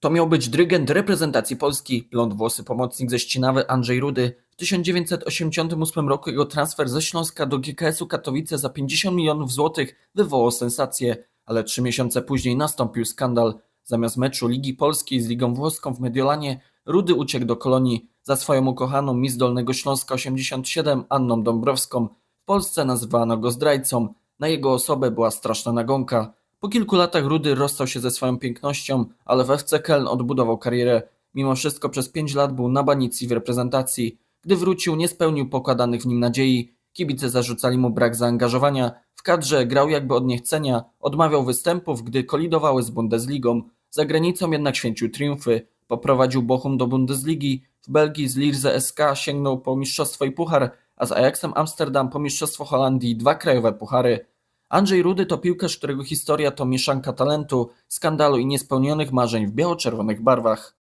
To miał być dyrygent reprezentacji Polski, blond włosy pomocnik ze Ścinawy Andrzej Rudy. W 1988 roku jego transfer ze Śląska do GKS-u Katowice za 50 milionów złotych wywołał sensację, ale trzy miesiące później nastąpił skandal. Zamiast meczu Ligi Polskiej z Ligą Włoską w Mediolanie, Rudy uciekł do Kolonii za swoją ukochaną Miss Dolnego Śląska 87 Anną Dąbrowską. W Polsce nazywano go zdrajcą, na jego osobę była straszna nagonka. Po kilku latach Rudy rozstał się ze swoją pięknością, ale w FC Köln odbudował karierę. Mimo wszystko przez 5 lat był na banicji w reprezentacji. Gdy wrócił, nie spełnił pokładanych w nim nadziei. Kibice zarzucali mu brak zaangażowania. W kadrze grał jakby od niechcenia, odmawiał występów, gdy kolidowały z Bundesligą. Za granicą jednak święcił triumfy. Poprowadził Bochum do Bundesligi. W Belgii z Lierze SK sięgnął po mistrzostwo i puchar, a z Ajaxem Amsterdam po mistrzostwo Holandii dwa krajowe puchary. Andrzej Rudy to piłkarz, którego historia to mieszanka talentu, skandalu i niespełnionych marzeń w biało-czerwonych barwach.